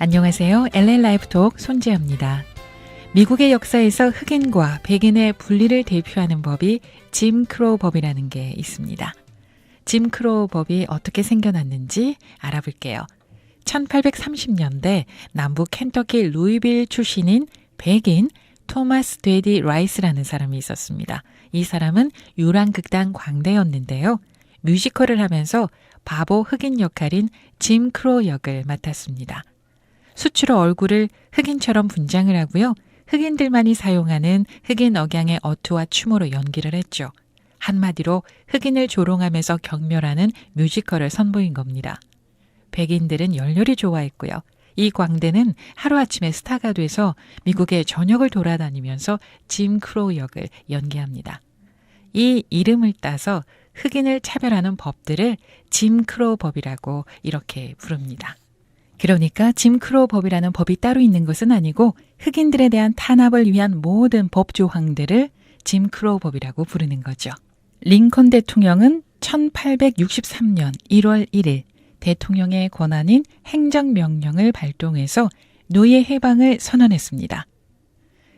안녕하세요. LA 라이프톡 손재현입니다. 미국의 역사에서 흑인과 백인의 분리를 대표하는 법이 짐 크로우 법이라는 게 있습니다. 짐 크로우 법이 어떻게 생겨났는지 알아볼게요. 1830년대 남부 켄터키 루이빌 출신인 백인 토마스 데디 라이스라는 사람이 있었습니다. 이 사람은 유랑극단 광대였는데요. 뮤지컬을 하면서 바보 흑인 역할인 짐 크로우 역을 맡았습니다. 수치로 얼굴을 흑인처럼 분장을 하고요. 흑인들만이 사용하는 흑인 억양의 어투와 춤으로 연기를 했죠. 한마디로 흑인을 조롱하면서 경멸하는 뮤지컬을 선보인 겁니다. 백인들은 열렬히 좋아했고요. 이 광대는 하루아침에 스타가 돼서 미국의 전역을 돌아다니면서 짐 크로우 역을 연기합니다. 이 이름을 따서 흑인을 차별하는 법들을 짐 크로우 법이라고 이렇게 부릅니다. 그러니까 짐 크로우 법이라는 법이 따로 있는 것은 아니고 흑인들에 대한 탄압을 위한 모든 법 조항들을 짐 크로우 법이라고 부르는 거죠. 링컨 대통령은 1863년 1월 1일 대통령의 권한인 행정명령을 발동해서 노예 해방을 선언했습니다.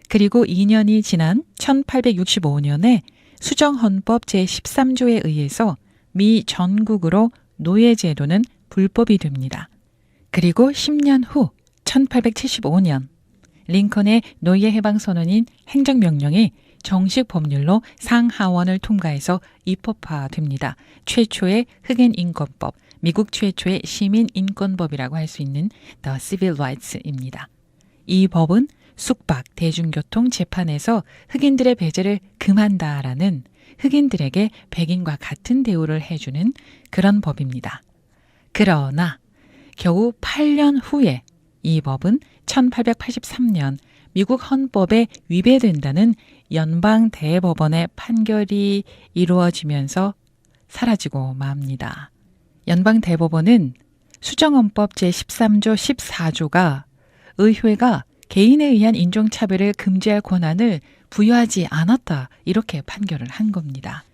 그리고 2년이 지난 1865년에 수정헌법 제13조에 의해서 미 전국으로 노예제도는 불법이 됩니다. 그리고 10년 후 1875년 링컨의 노예 해방 선언인 행정명령이 정식 법률로 상하원을 통과해서 입법화됩니다. 최초의 흑인 인권법, 미국 최초의 시민 인권법이라고 할 수 있는 The Civil Rights입니다. 이 법은 숙박, 대중교통, 재판에서 흑인들의 배제를 금한다라는 흑인들에게 백인과 같은 대우를 해주는 그런 법입니다. 그러나 겨우 8년 후에 이 법은 1883년 미국 헌법에 위배된다는 연방 대법원의 판결이 이루어지면서 사라지고 맙니다. 연방 대법원은 수정헌법 제13조 14조가 의회가 개인에 의한 인종차별을 금지할 권한을 부여하지 않았다. 이렇게 판결을 한 겁니다.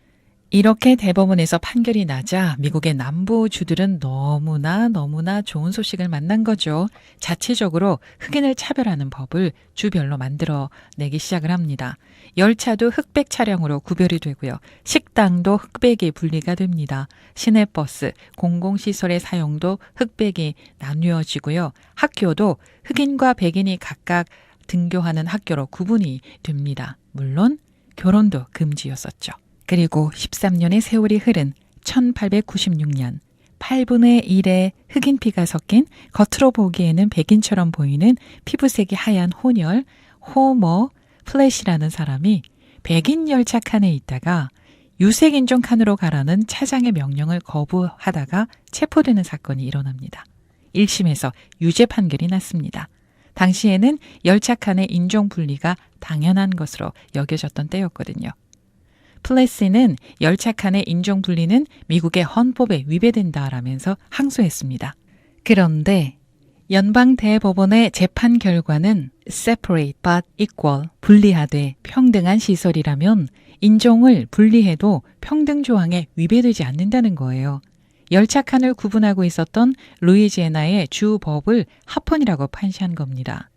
이렇게 대법원에서 판결이 나자 미국의 남부 주들은 너무나 너무나 좋은 소식을 만난 거죠. 자체적으로 흑인을 차별하는 법을 주별로 만들어 내기 시작을 합니다. 열차도 흑백 차량으로 구별이 되고요. 식당도 흑백이 분리가 됩니다. 시내버스, 공공시설의 사용도 흑백이 나뉘어지고요. 학교도 흑인과 백인이 각각 등교하는 학교로 구분이 됩니다. 물론 결혼도 금지였었죠. 그리고 13년의 세월이 흐른 1896년 8분의 1의 흑인 피가 섞인 겉으로 보기에는 백인처럼 보이는 피부색이 하얀 혼혈 호머 플래시라는 사람이 백인 열차 칸에 있다가 유색인종 칸으로 가라는 차장의 명령을 거부하다가 체포되는 사건이 일어납니다. 1심에서 유죄 판결이 났습니다. 당시에는 열차 칸의 인종 분리가 당연한 것으로 여겨졌던 때였거든요. 플래시는 열차 칸의 인종 분리는 미국의 헌법에 위배된다라면서 항소했습니다. 그런데 연방 대법원의 재판 결과는 separate but equal 분리하되 평등한 시설이라면 인종을 분리해도 평등 조항에 위배되지 않는다는 거예요. 열차 칸을 구분하고 있었던 루이지애나의 주 법을 합헌이라고 판시한 겁니다.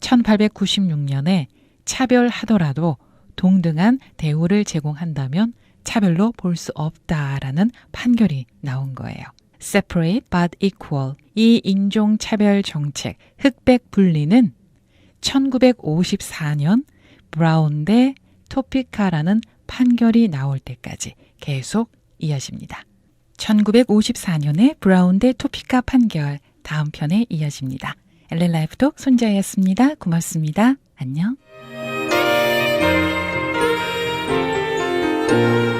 1896년에 차별하더라도 동등한 대우를 제공한다면 차별로 볼 수 없다라는 판결이 나온 거예요. separate but equal 이 인종 차별 정책 흑백 분리는 1954년 브라운 대 토피카라는 판결이 나올 때까지 계속 이어집니다. 1954년에 브라운 대 토피카 판결 다음 편에 이어집니다. 엘렌 라이프독 손자였습니다. 고맙습니다. 안녕. Thank you.